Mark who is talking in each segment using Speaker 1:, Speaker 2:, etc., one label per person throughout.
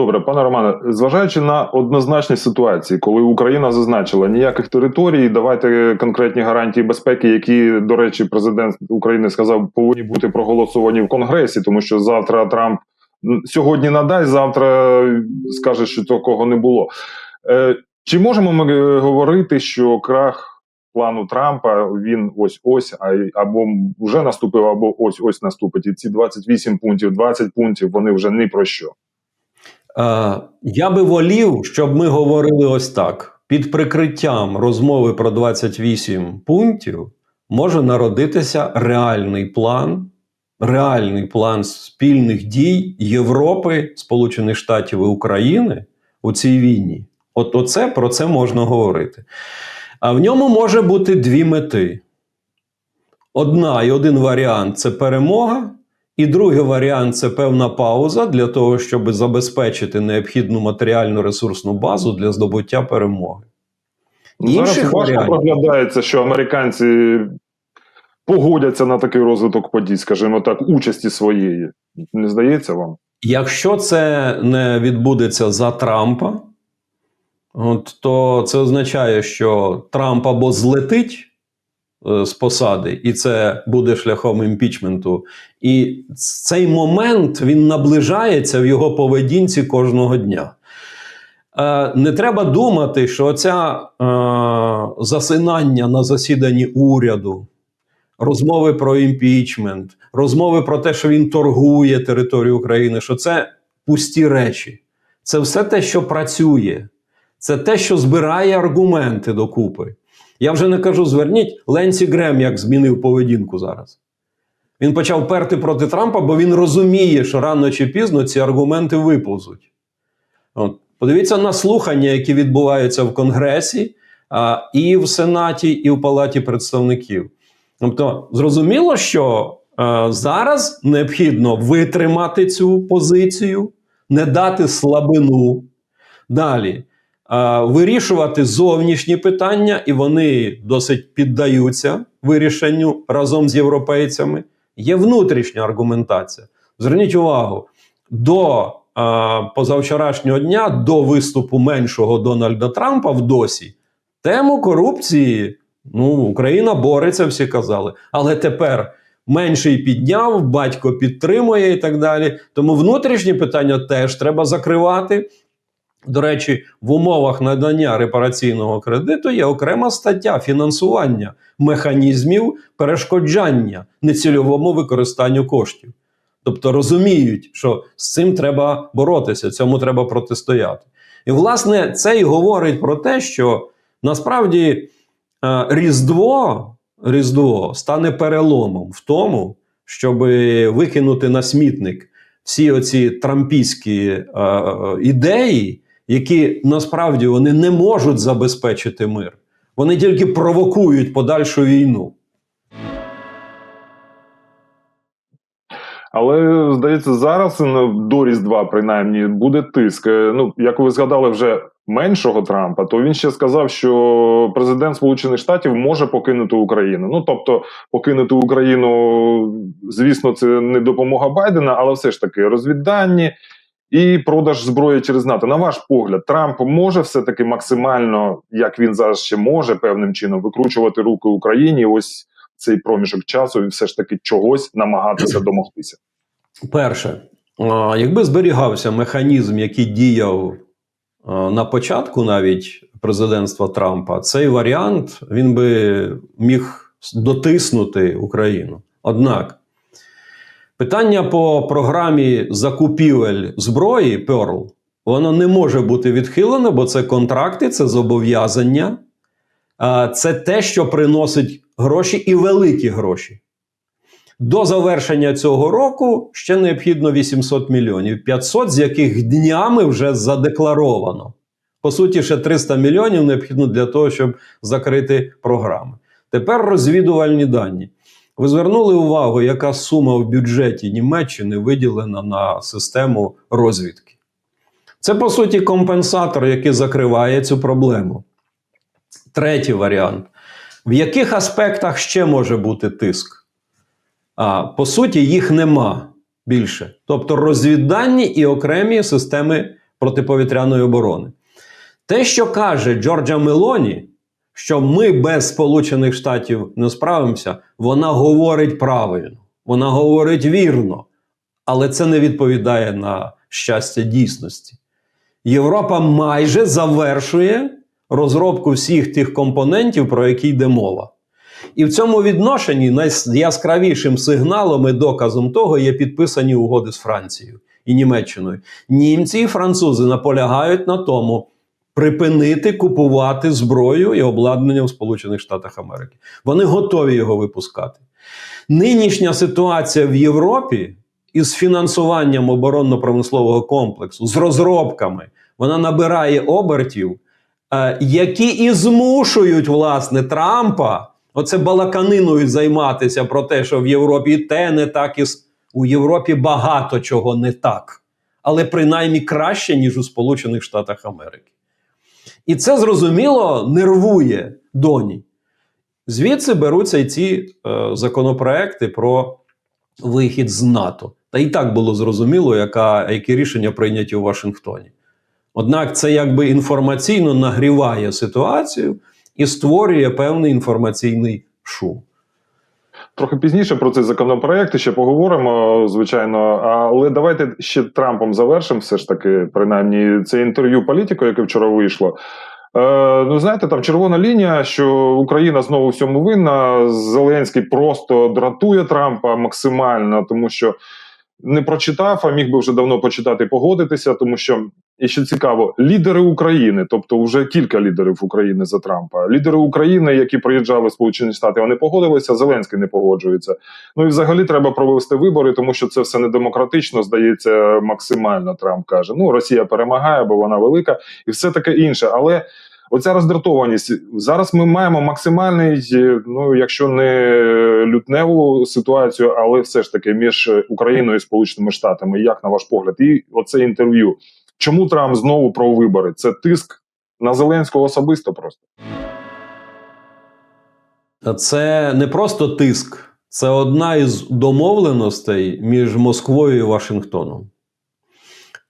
Speaker 1: Добре, пане Романе, зважаючи на однозначні ситуації, коли Україна зазначила ніяких територій, давайте конкретні гарантії безпеки, які, до речі, президент України сказав, повинні бути проголосовані в Конгресі, тому що завтра Трамп сьогодні надасть, завтра скаже, що такого не було. Е, Чи можемо ми е, говорити, що крах плану Трампа він ось ось, або вже наступив, або ось ось наступить. І ці 28 пунктів, 20 пунктів, вони вже ні про що.
Speaker 2: Е, я би волів, щоб ми говорили ось так: під прикриттям розмови про 28 пунктів може народитися реальний план, реальний план спільних дій Європи, Сполучених Штатів і України у цій війні. От оце про це можна говорити. А в ньому може бути дві мети. Одна і один варіант це перемога, і другий варіант це певна пауза для того, щоб забезпечити необхідну матеріальну ресурсну базу для здобуття перемоги. Інших
Speaker 1: Зараз важко проглядається, що американці погодяться на такий розвиток подій, скажімо так, участі своєї. Не здається вам?
Speaker 2: Якщо це не відбудеться за Трампа, от, то це означає, що Трамп або злетить з посади, і це буде шляхом імпічменту. І цей момент він наближається в його поведінці кожного дня. Е, не треба думати, що ця е, засинання на засіданні уряду, розмови про імпічмент, розмови про те, що він торгує територію України, що це пусті речі. Це все те, що працює, це те, що збирає аргументи докупи. Я вже не кажу: зверніть Ленсі Грем, як змінив поведінку зараз. Він почав перти проти Трампа, бо він розуміє, що рано чи пізно ці аргументи виповзуть. От. Подивіться на слухання, які відбуваються в Конгресі, а, і в Сенаті, і в Палаті представників. Тобто, зрозуміло, що е, зараз необхідно витримати цю позицію, не дати слабину. Далі вирішувати зовнішні питання, і вони досить піддаються вирішенню разом з європейцями. Є внутрішня аргументація. Зверніть увагу, до е, позавчорашнього дня, до виступу меншого Дональда Трампа в досі, тему корупції ну, Україна бореться, всі казали. Але тепер менший підняв, батько підтримує і так далі. Тому внутрішні питання теж треба закривати. До речі, в умовах надання репараційного кредиту є окрема стаття фінансування механізмів перешкоджання нецільовому використанню коштів. Тобто розуміють, що з цим треба боротися, цьому треба протистояти. І, власне, це і говорить про те, що насправді е, Різдво, Різдво стане переломом в тому, щоб викинути на смітник всі оці трампійські е, е, ідеї, які насправді вони не можуть забезпечити мир. Вони тільки провокують подальшу війну.
Speaker 1: Але здається, зараз ну, до Різдва, принаймні, буде тиск. Е, Ну, як ви згадали вже меншого Трампа, то він ще сказав, що президент Сполучених Штатів може покинути Україну. Ну тобто, покинути Україну, звісно, це не допомога Байдена, але все ж таки розвіддані і продаж зброї через НАТО. На ваш погляд, Трамп може все таки максимально, як він зараз ще може, певним чином викручувати руки Україні. Ось цей проміжок часу і все ж таки чогось намагатися домогтися.
Speaker 2: Перше, якби зберігався механізм, який діяв на початку навіть президентства Трампа, цей варіант він би міг дотиснути Україну. Однак питання по програмі закупівель зброї Pearl, воно не може бути відхилено, бо це контракти, це зобов'язання, це те, що приносить гроші і великі гроші. До завершення цього року ще необхідно 800 мільйонів, 500 з яких днями вже задекларовано. По суті, ще 300 мільйонів необхідно для того, щоб закрити програми. Тепер розвідувальні дані. Ви звернули увагу, яка сума в бюджеті Німеччини виділена на систему розвідки. Це, по суті, компенсатор, який закриває цю проблему. Третій варіант. В яких аспектах ще може бути тиск? А, по суті, їх нема більше. Тобто розвіддані і окремі системи протиповітряної оборони. Те, що каже Джорджа Мелоні, що ми без Сполучених Штатів не справимося, вона говорить правильно, вона говорить вірно, але це не відповідає на щастя дійсності. Європа майже завершує розробку всіх тих компонентів, про які йде мова. І в цьому відношенні найяскравішим сигналом і доказом того є підписані угоди з Францією і Німеччиною. Німці і французи наполягають на тому припинити купувати зброю і обладнання в Сполучених Штатах Америки. Вони готові його випускати. Нинішня ситуація в Європі із фінансуванням оборонно-промислового комплексу, з розробками, вона набирає обертів, е, які і змушують власне Трампа оце балаканиною займатися про те, що в Європі те не так, і у Європі багато чого не так, але принаймні краще, ніж у Сполучених Штатах Америки. І це зрозуміло нервує доні. Звідси беруться і ці е, законопроекти про вихід з НАТО. Та і так було зрозуміло, яка, які рішення прийняті у Вашингтоні. Однак це якби інформаційно нагріває ситуацію і створює певний інформаційний шум.
Speaker 1: Трохи пізніше про цей законопроект ще поговоримо, звичайно. Але давайте ще Трампом завершимо. Все ж таки, принаймні, це інтерв'ю політику, яке вчора вийшло. Е, ну, знаєте, там червона лінія, що Україна знову всьому винна. Зеленський просто дратує Трампа максимально, тому що не прочитав, а міг би вже давно почитати і погодитися, тому що і що цікаво, лідери України, тобто вже кілька лідерів України за Трампа, лідери України, які приїжджали в Сполучені Штати, вони погодилися. Зеленський не погоджується. Ну і взагалі треба провести вибори, тому що це все не демократично, здається, максимально. Трамп каже: Ну, Росія перемагає, бо вона велика, і все таке інше. Але оця роздратованість зараз ми маємо максимальний, е, ну якщо не лютневу ситуацію, але все ж таки між Україною і Сполученими Штатами. Як на ваш погляд, і оце інтерв'ю. Чому Трамп знову про вибори? Це тиск на Зеленського особисто просто.
Speaker 2: Це не просто тиск, це одна із домовленостей між Москвою і Вашингтоном.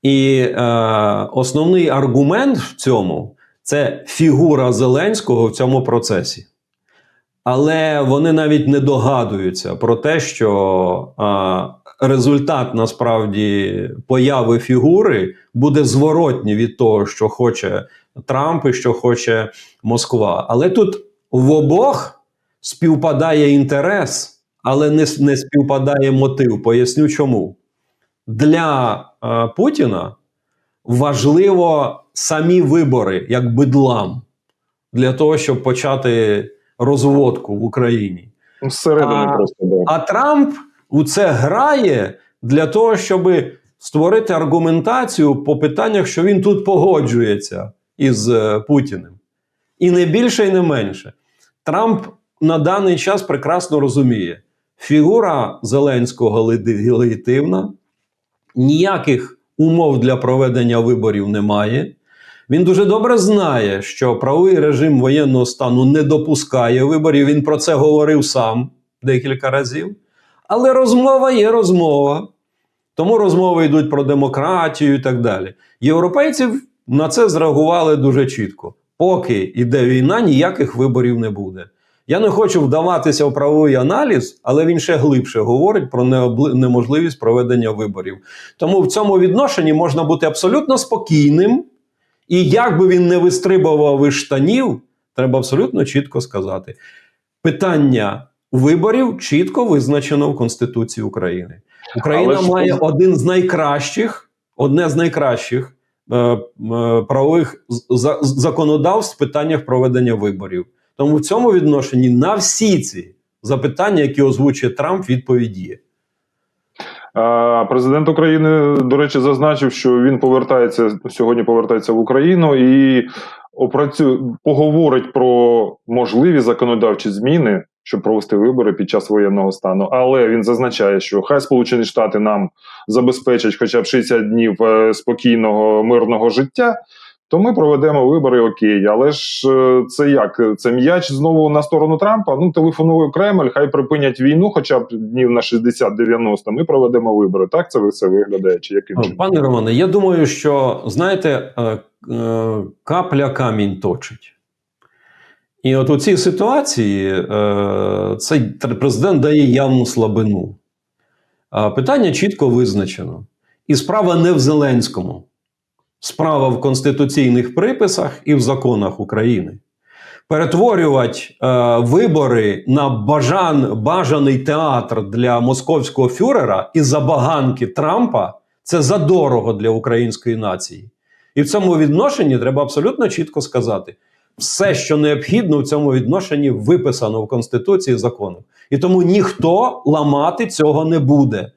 Speaker 2: І е, основний аргумент в цьому це фігура Зеленського в цьому процесі. Але вони навіть не догадуються про те, що е, результат насправді появи фігури буде зворотній від того, що хоче Трамп і що хоче Москва. Але тут в обох співпадає інтерес, але не, не співпадає мотив. Поясню чому. Для е, Путіна важливо самі вибори, як бидлам, для того, щоб почати розводку в Україні.
Speaker 1: Ну,
Speaker 2: А-
Speaker 1: просто да.
Speaker 2: А Трамп у це грає для того, щоб створити аргументацію по питаннях, що він тут погоджується із е, Путіним. І не більше, і не менше. Трамп на даний час прекрасно розуміє, фігура Зеленського легітимна, ніяких умов для проведення виборів немає. Він дуже добре знає, що правовий режим воєнного стану не допускає виборів. Він про це говорив сам декілька разів. Але розмова є розмова. Тому розмови йдуть про демократію і так далі. Європейці на це зреагували дуже чітко. Поки йде війна, ніяких виборів не буде. Я не хочу вдаватися в правовий аналіз, але він ще глибше говорить про неможливість проведення виборів. Тому в цьому відношенні можна бути абсолютно спокійним. І як би він не вистрибував із штанів, треба абсолютно чітко сказати: питання виборів чітко визначено в Конституції України. Україна
Speaker 1: Але
Speaker 2: має
Speaker 1: поз-
Speaker 2: один з найкращих, одне з найкращих е, е, правових за- законодавств в питаннях проведення виборів. Тому в цьому відношенні на всі ці запитання, які озвучує Трамп, відповідь є.
Speaker 1: Президент України, до речі, зазначив, що він повертається сьогодні. Повертається в Україну і опрацю... поговорить про можливі законодавчі зміни, щоб провести вибори під час воєнного стану. Але він зазначає, що хай Сполучені Штати нам забезпечать хоча б 60 днів е, спокійного мирного життя. То ми проведемо вибори окей. Але ж е, це як? Це м'яч знову на сторону Трампа. Ну, телефонує Кремль, хай припинять війну, хоча б днів на 60-90, ми проведемо вибори. Так це все виглядає? Чи яким чином?
Speaker 2: Пане Романе, я думаю, що знаєте, е, е, капля камінь точить. І от у цій ситуації цей президент дає явну слабину. Питання чітко визначено. І справа не в Зеленському, справа в конституційних приписах і в законах України. Перетворювати е, вибори на бажан, бажаний театр для московського фюрера і забаганки Трампа це задорого для української нації. І в цьому відношенні треба абсолютно чітко сказати: все, що необхідно в цьому відношенні, виписано в Конституції законом. І тому ніхто ламати цього не буде.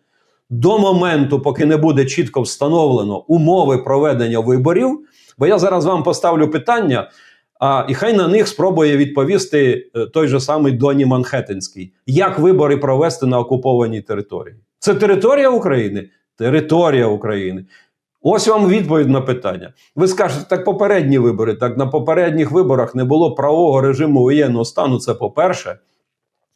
Speaker 2: До моменту, поки не буде чітко встановлено умови проведення виборів, бо я зараз вам поставлю питання, а, і хай на них спробує відповісти е, той же самий Доні Манхеттенський. Як вибори провести на окупованій території? Це територія України? Територія України. Ось вам відповідь на питання. Ви скажете, так попередні вибори, так на попередніх виборах не було правового режиму воєнного стану. Це по-перше.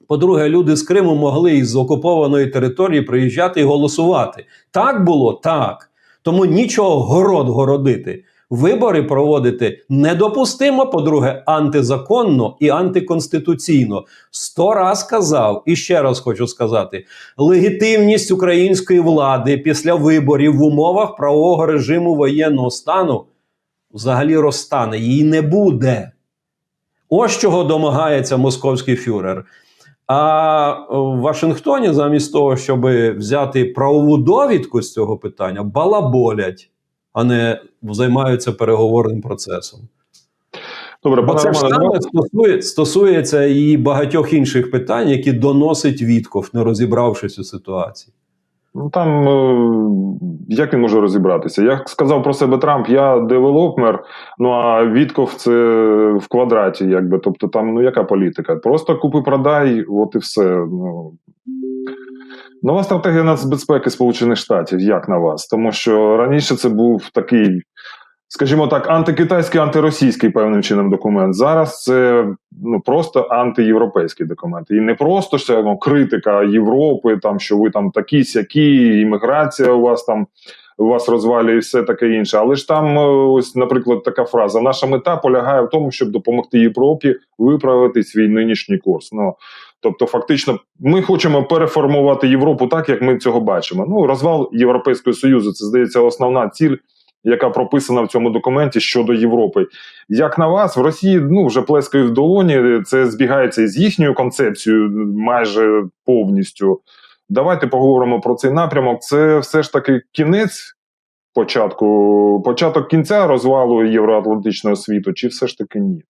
Speaker 2: По-друге, люди з Криму могли із окупованої території приїжджати і голосувати. Так було? Так. Тому нічого город городити. Вибори проводити недопустимо, по-друге, антизаконно і антиконституційно. Сто раз казав, і ще раз хочу сказати: легітимність української влади після виборів в умовах правового режиму воєнного стану взагалі розтане. Її не буде. Ось чого домагається московський фюрер. А в Вашингтоні, замість того, щоб взяти правову довідку з цього питання, балаболять, а не займаються переговорним процесом.
Speaker 1: Добре,
Speaker 2: Бо це ж саме стосує, стосується і багатьох інших питань, які доносить Вітков, не розібравшись у ситуації.
Speaker 1: Ну там е, як він може розібратися? Як сказав про себе Трамп, я девелопмер, ну а Вітков це в квадраті, якби. Тобто там ну яка політика? Просто купи продай, от і все. Ну. Нова стратегія нацбезпеки Сполучених Штатів, як на вас? Тому що раніше це був такий, скажімо так, антикитайський, антиросійський певним чином документ. Зараз це ну просто антиєвропейський документ. І не просто що ну, критика Європи, там що ви там такі сякі, імміграція у вас там. У вас розвалює і все таке інше, але ж там е, ось, наприклад, така фраза: наша мета полягає в тому, щоб допомогти Європі виправити свій нинішній курс. Ну тобто, фактично, ми хочемо переформувати Європу так, як ми цього бачимо. Ну, розвал Європейського союзу це здається основна ціль, яка прописана в цьому документі щодо Європи. Як на вас, в Росії ну вже плескають в долоні. Це збігається із їхньою концепцією майже повністю. Давайте поговоримо про цей напрямок. Це все ж таки кінець початку, початок кінця розвалу євроатлантичного світу, чи все ж таки ні?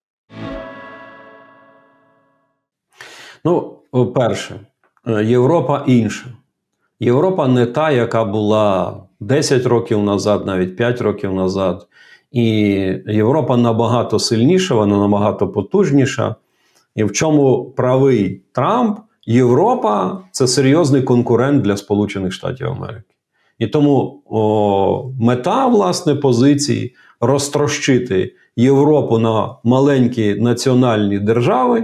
Speaker 2: Ну, перше, е, Європа інша. Європа не та, яка була 10 років назад, навіть 5 років назад. І Європа набагато сильніша, вона набагато потужніша. І в чому правий Трамп? Європа це серйозний конкурент для Сполучених Штатів Америки. І тому о, мета власне позиції розтрощити Європу на маленькі національні держави,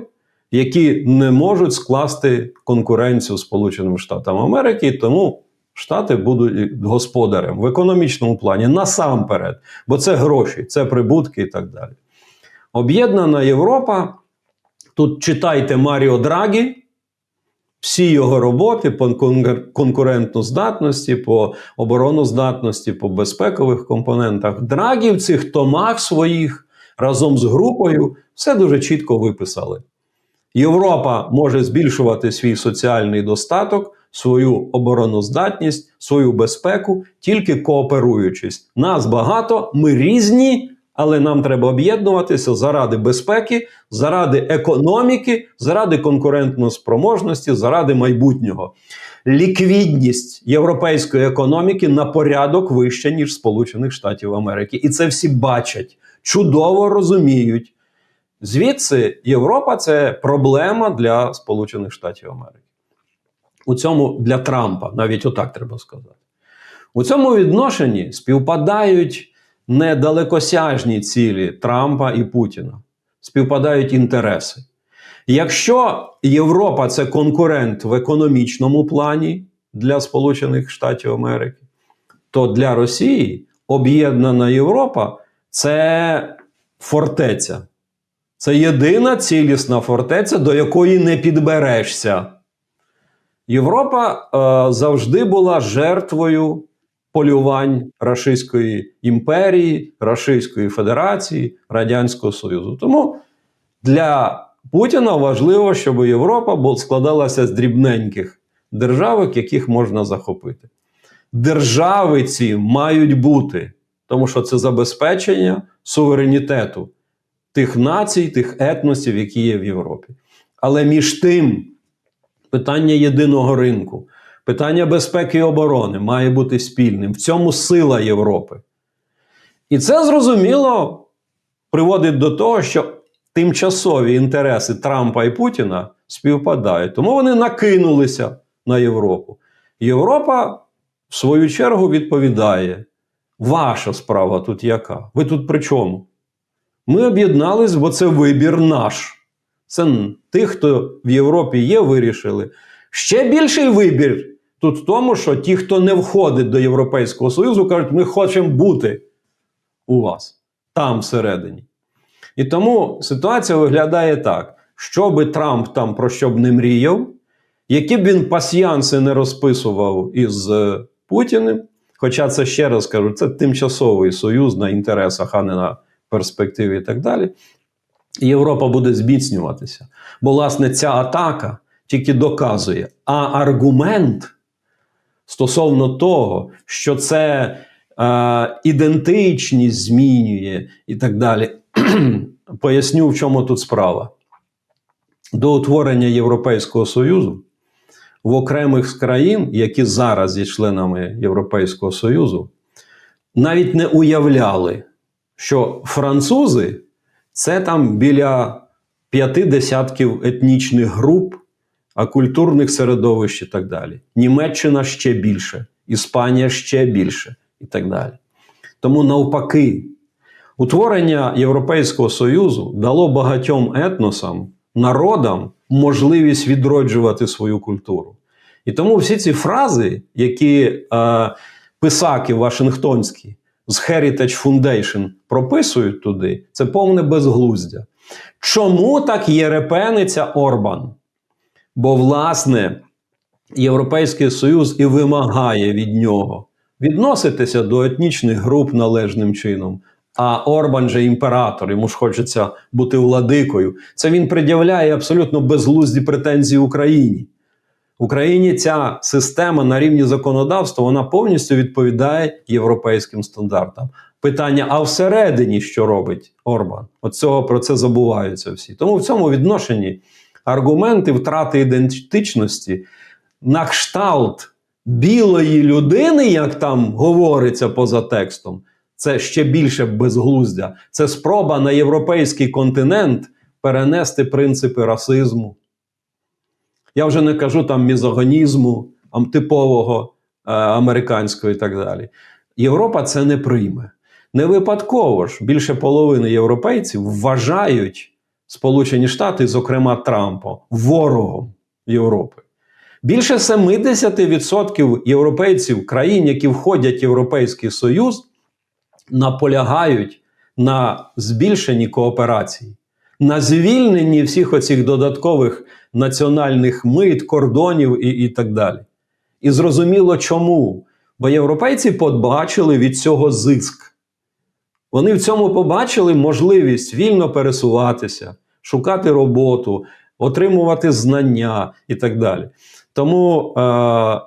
Speaker 2: які не можуть скласти конкуренцію Сполученим Штатам Америки. Тому Штати будуть господарем в економічному плані насамперед, бо це гроші, це прибутки і так далі. Об'єднана Європа. Тут читайте Маріо Драгі, всі його роботи по конкурентноздатності, по обороноздатності, по безпекових компонентах. Драгі в цих томах своїх разом з групою все дуже чітко виписали. Європа може збільшувати свій соціальний достаток, свою обороноздатність, свою безпеку, тільки кооперуючись. Нас багато, ми різні, але нам треба об'єднуватися заради безпеки, заради економіки, заради конкурентної спроможності, заради майбутнього. Ліквідність європейської економіки на порядок вища, ніж Сполучених Штатів Америки. І це всі бачать, чудово розуміють. Звідси Європа це проблема для Сполучених Штатів Америки. У цьому для Трампа, навіть отак треба сказати. У цьому відношенні співпадають недалекосяжні цілі Трампа і Путіна. Співпадають інтереси. Якщо Європа це конкурент в економічному плані для Сполучених Штатів Америки, то для Росії об'єднана Європа це фортеця. Це єдина цілісна фортеця, до якої не підберешся. Європа е, завжди була жертвою полювань Рашистської імперії, Рашистської Федерації, Радянського Союзу. Тому для Путіна важливо, щоб Європа складалася з дрібненьких державок, яких можна захопити. Держави ці мають бути, тому що це забезпечення суверенітету тих націй, тих етносів, які є в Європі. Але між тим, питання єдиного ринку, питання безпеки і оборони має бути спільним. В цьому сила Європи. І це зрозуміло приводить до того, що тимчасові інтереси Трампа і Путіна співпадають. Тому вони накинулися на Європу. Європа, в свою чергу, відповідає: ваша справа тут яка? Ви тут при чому? Ми об'єднались, бо це вибір наш. Це тих, хто в Європі є, вирішили. Ще більший вибір тут в тому, що ті, хто не входить до Європейського Союзу, кажуть, ми хочемо бути у вас там всередині. І тому ситуація виглядає так: що би Трамп там про що б не мріяв, які б він пасьянси не розписував із е, Путіним. Хоча це ще раз кажу, це тимчасовий союз на інтересах, а не на перспективі і так далі. Європа буде зміцнюватися. Бо, власне, ця атака тільки доказує. А аргумент стосовно того, що це е, ідентичність змінює і так далі, поясню, в чому тут справа. До утворення Європейського Союзу в окремих з країн, які зараз є членами Європейського Союзу, навіть не уявляли, що французи це там біля п'яти десятків етнічних груп, а культурних середовищ і так далі. Німеччина ще більше, Іспанія ще більше і так далі. Тому навпаки, утворення Європейського Союзу дало багатьом етносам, народам можливість відроджувати свою культуру. І тому всі ці фрази, які е, писаки Вашингтонські з Heritage Foundation прописують туди, це повне безглуздя. Чому так єрепениться Орбан? Бо, власне, Європейський Союз і вимагає від нього відноситися до етнічних груп належним чином. А Орбан же імператор, йому ж хочеться бути владикою. Це він пред'являє абсолютно безглузді претензії Україні. Україні ця система на рівні законодавства вона повністю відповідає європейським стандартам. Питання: а всередині що робить Орбан? От цього про це забуваються всі. Тому в цьому відношенні аргументи втрати ідентичності на кшталт білої людини, як там говориться поза текстом, це ще більше безглуздя. Це спроба на європейський континент перенести принципи расизму. Я вже не кажу там мізогонізму, типового е, американського і так далі. Європа це не прийме. Не випадково ж більше половини європейців вважають Сполучені Штати, зокрема Трампа, ворогом Європи. Більше 70% європейців, країн, які входять в Європейський Союз, наполягають на збільшенні кооперації, на звільненні всіх оцих додаткових національних мит, кордонів і, і так далі. І зрозуміло чому. Бо європейці побачили від цього зиск. Вони в цьому побачили можливість вільно пересуватися, шукати роботу, отримувати знання і так далі. Тому е,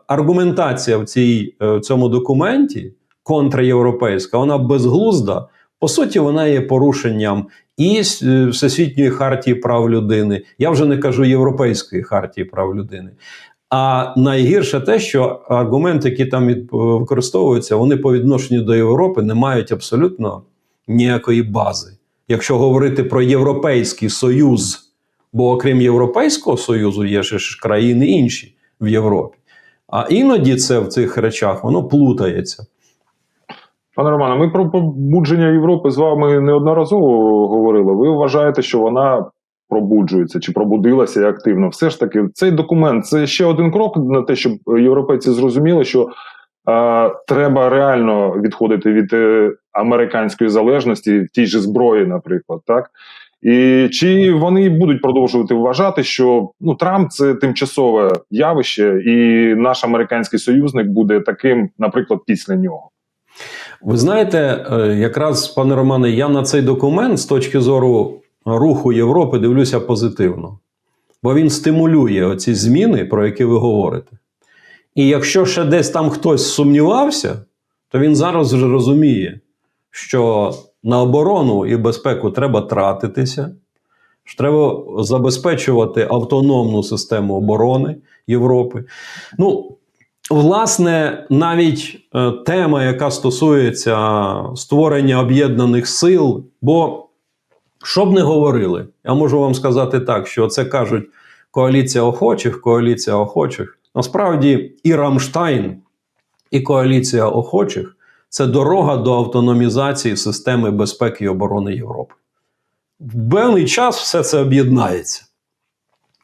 Speaker 2: аргументація в, цій, е, в цьому документі контрєвропейська, вона безглузда. По суті, вона є порушенням і е, Всесвітньої хартії прав людини. Я вже не кажу Європейської хартії прав людини. А найгірше те, що аргументи, які там використовуються, вони по відношенню до Європи не мають абсолютно ніякої бази. Якщо говорити про Європейський Союз, бо окрім Європейського Союзу є ж країни інші в Європі. А іноді це в цих речах воно плутається.
Speaker 1: Пане Романе, ми про побудження Європи з вами неодноразово говорили. Ви вважаєте, що вона пробуджується чи пробудилася активно? Все ж таки, цей документ це ще один крок на те, щоб європейці зрозуміли, що е, треба реально відходити від е, американської залежності в тій же зброї, наприклад, так. І чи вони будуть продовжувати вважати, що ну Трамп це тимчасове явище, і наш американський союзник буде таким, наприклад, після нього?
Speaker 2: Ви знаєте, е, якраз, пане Романе, я на цей документ з точки зору руху Європи дивлюся позитивно, бо він стимулює оці зміни, про які ви говорите. І якщо ще десь там хтось сумнівався, то він зараз вже розуміє, що на оборону і безпеку треба тратитися, що треба забезпечувати автономну систему оборони Європи. Ну, Власне, навіть е, тема, яка стосується створення об'єднаних сил, бо що б не говорили, я можу вам сказати так, що це кажуть коаліція охочих, коаліція охочих. Насправді, і Рамштайн, і коаліція охочих це дорога до автономізації системи безпеки і оборони Європи. В певний час все це об'єднається.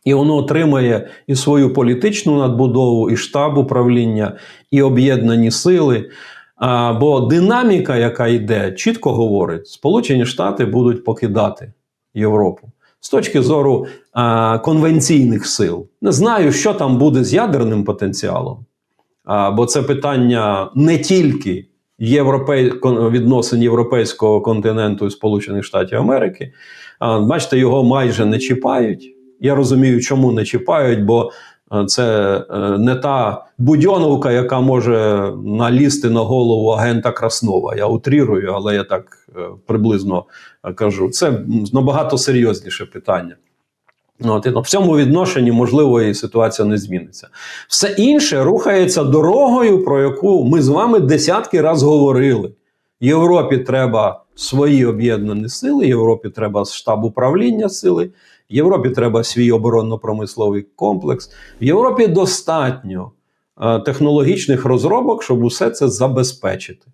Speaker 2: І воно отримає і свою політичну надбудову, і штаб управління, і об'єднані сили. А, бо динаміка, яка йде, чітко говорить, Сполучені Штати будуть покидати Європу з точки зору а, конвенційних сил. Не знаю, що там буде з ядерним потенціалом, а, бо це питання не тільки європей... відносин європейського континенту і Сполучених Штатів Америки. А, бачите, його майже не чіпають. Я розумію, чому не чіпають, бо е, це е, не та будьоновка, яка може налізти на голову агента Краснова. Я утрірую, але я так е, приблизно кажу. Це набагато серйозніше питання. От, і в цьому відношенні, можливо, і ситуація не зміниться. Все інше рухається дорогою, про яку ми з вами десятки разів говорили. Європі треба свої об'єднані сили, Європі треба штаб управління сили, Європі треба свій оборонно-промисловий комплекс. В Європі достатньо е, технологічних розробок, щоб усе це забезпечити.